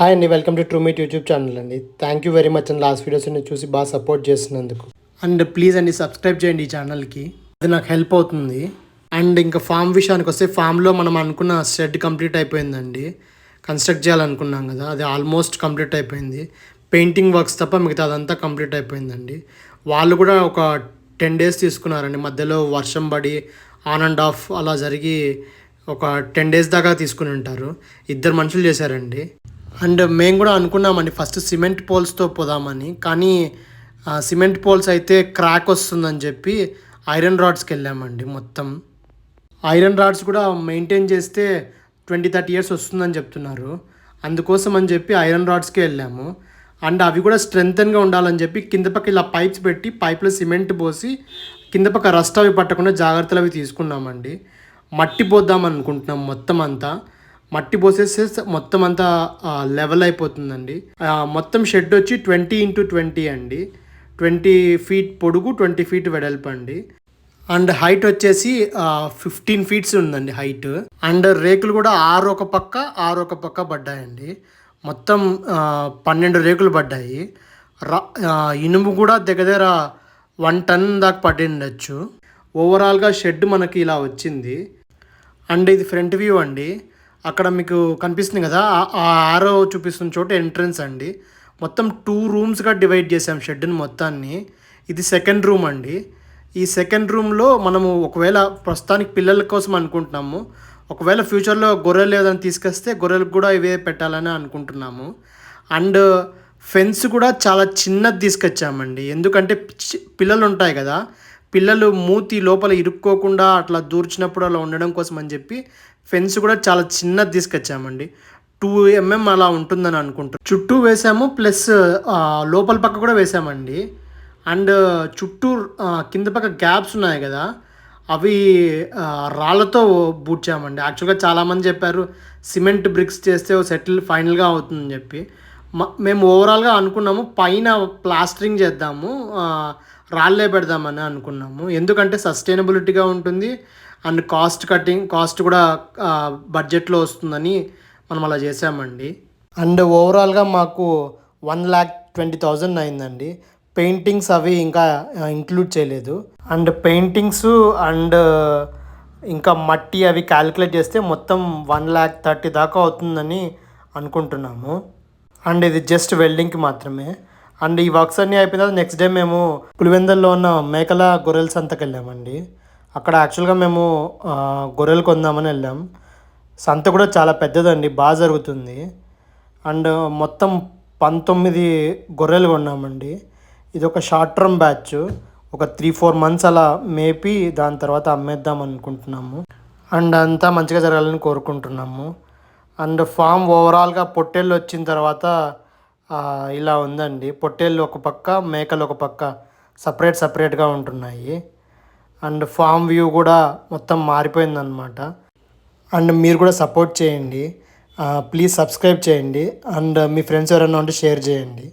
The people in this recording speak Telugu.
హాయ్ అండి welcome to true meet YouTube channel అండి. Thank you very much and. Last videos నేను చూసి బాగా సపోర్ట్ చేసినందుకు. అండ్ ప్లీజ్ అండి సబ్స్క్రైబ్ చేయండి ఈ ఛానల్కి అది నాకు హెల్ప్ అవుతుంది. అండ్ ఇంకా ఫామ్ విషయానికి వస్తే ఫామ్లో మనం అనుకున్న షెడ్ కంప్లీట్ అయిపోయిందండి. కన్స్ట్రక్ట్ చేయాలనుకున్నాం కదా అది ఆల్మోస్ట్ కంప్లీట్ అయిపోయింది. పెయింటింగ్ వర్క్స్ తప్ప మిగతా అదంతా కంప్లీట్ అయిపోయిందండి. వాళ్ళు కూడా ఒక టెన్ డేస్ తీసుకున్నారండి. మధ్యలో వర్షం పడి ఆన్ అండ్ ఆఫ్ అలా జరిగి ఒక టెన్ డేస్ దాకా తీసుకుని ఉంటారు. ఇద్దరు మనుషులు చేశారండి. అండ్ మేము కూడా అనుకున్నామండి ఫస్ట్ సిమెంట్ పోల్స్తో పోదామని. కానీ సిమెంట్ పోల్స్ అయితే క్రాక్ వస్తుందని చెప్పి ఐరన్ రాడ్స్కి వెళ్ళామండి మొత్తం. ఐరన్ రాడ్స్ కూడా మెయింటైన్ చేస్తే ట్వంటీ థర్టీ ఇయర్స్ వస్తుందని చెప్తున్నారు. అందుకోసం అని చెప్పి ఐరన్ రాడ్స్కే వెళ్ళాము. అండ్ అవి కూడా స్ట్రెంగ్గా ఉండాలని చెప్పి కింద పక్క ఇలా పైప్స్ పెట్టి పైప్లో సిమెంట్ పోసి కింద పక్క రస్ట్ అవి పట్టకుండా జాగ్రత్తలు అవి తీసుకున్నామండి. మట్టి పోద్దాం అనుకుంటున్నాం మొత్తం అంతా. మట్టి పోసేస్తే మొత్తం అంతా లెవెల్ అయిపోతుందండి. మొత్తం షెడ్ వచ్చి ట్వంటీ ఇంటూ ట్వంటీ అండి. ట్వంటీ ఫీట్ పొడుగు ట్వంటీ ఫీట్ వెడల్పు అండి. అండ్ హైట్ వచ్చేసి ఫిఫ్టీన్ ఫీట్స్ ఉందండి హైట్ అండ్ రేకులు కూడా ఆరు ఒక పక్క ఆరు ఒక పక్క పడ్డాయండి. మొత్తం పన్నెండు రేకులు పడ్డాయి. రా ఇనుము కూడా దగ్గర దగ్గర వన్ టన్ దాకా పడి ఉండొచ్చు ఓవరాల్గా షెడ్ మనకి ఇలా వచ్చింది. అండ్ ఇది ఫ్రంట్ వ్యూ అండి. అక్కడ మీకు కనిపిస్తుంది కదా ఆ- ఆరో చూపిస్తున్న చోట ఎంట్రన్స్ అండి. మొత్తం టూ రూమ్స్గా డివైడ్ చేసాం షెడ్ని మొత్తాన్ని. ఇది సెకండ్ రూమ్ అండి. ఈ సెకండ్ రూమ్లో మనము ఒకవేళ ప్రస్తుతానికి పిల్లల కోసం అనుకుంటున్నాము. ఒకవేళ ఫ్యూచర్లో గొర్రెలు ఏదైనా తీసుకొస్తే గొర్రెలకు కూడా ఇవే పెట్టాలని అనుకుంటున్నాము. అండ్ ఫెన్స్ కూడా చాలా చిన్నది తీసుకొచ్చామండి. ఎందుకంటే చి- పిల్లలు ఉంటాయి కదా పిల్లలు మూతి లోపల ఇరుక్కోకుండా అట్లా దూర్చినప్పుడు అలా ఉండడం కోసం అని చెప్పి ఫెన్స్ కూడా చాలా చిన్నది తీసుకొచ్చామండి. టూ ఎంఎం అలా ఉంటుందని అనుకుంటాం చుట్టూ వేసాము ప్లస్ లోపల పక్క కూడా వేసామండి. అండ్ చుట్టూ కింద పక్క గ్యాప్స్ ఉన్నాయి కదా అవి రాళ్ళతో బూడ్చామండి. యాక్చువల్గా చాలామంది చెప్పారు సిమెంట్ బ్రిక్స్ చేస్తే సెటిల్ ఫైనల్గా అవుతుందని చెప్పి. మేము ఓవరాల్గా అనుకున్నాము పైన ప్లాస్టరింగ్ చేద్దాము రాళ్ళే పెడదామని అనుకున్నాము. ఎందుకంటే సస్టైనబిలిటీగా ఉంటుంది అండ్ కాస్ట్ కటింగ్ కాస్ట్ కూడా బడ్జెట్లో వస్తుందని మనం అలా చేసామండి అండ్ ఓవరాల్గా మాకు వన్ ల్యాక్ ట్వంటీ థౌజండ్ అయిందండి. పెయింటింగ్స్ అవి ఇంకా ఇంక్లూడ్ చేయలేదు. అండ్ పెయింటింగ్స్ అండ్ ఇంకా మట్టి అవి క్యాలిక్యులేట్ చేస్తే మొత్తం వన్ ల్యాక్ థర్టీ దాకా అవుతుందని అనుకుంటున్నాము. అండ్ ఇది జస్ట్ వెల్డింగ్కి మాత్రమే. అండ్ ఈ వర్క్స్ అన్నీ అయిపోయిన తర్వాత నెక్స్ట్ డే మేము పులివెందల్లో ఉన్న మేకల గొర్రెల సంతకి వెళ్ళామండి అక్కడ యాక్చువల్గా మేము గొర్రెలు కొందామని వెళ్ళాం. సంత కూడా చాలా పెద్దదండి బాగా జరుగుతుంది. అండ్ మొత్తం పంతొమ్మిది గొర్రెలు కొన్నామండి. ఇది ఒక షార్ట్ టర్మ్ బ్యాచ్ ఒక త్రీ ఫోర్ మంత్స్ అలా మేపి దాని తర్వాత అమ్మేద్దాం అనుకుంటున్నాము. అండ్ అంతా మంచిగా జరగాలని కోరుకుంటున్నాము. అండ్ ఫామ్ ఓవరాల్గా పొట్టేళ్ళు వచ్చిన తర్వాత ఇలా ఉందండి. పొట్టేళ్ళు ఒక పక్క మేకలు ఒక పక్క సపరేట్ సపరేట్గా ఉంటున్నాయి. అండ్ ఫామ్ వ్యూ కూడా మొత్తం మారిపోయిందనమాట అండ్ మీరు కూడా సపోర్ట్ చేయండి. ప్లీజ్ సబ్స్క్రైబ్ చేయండి. అండ్ మీ ఫ్రెండ్స్ ఎవరైనా ఉంటే షేర్ చేయండి.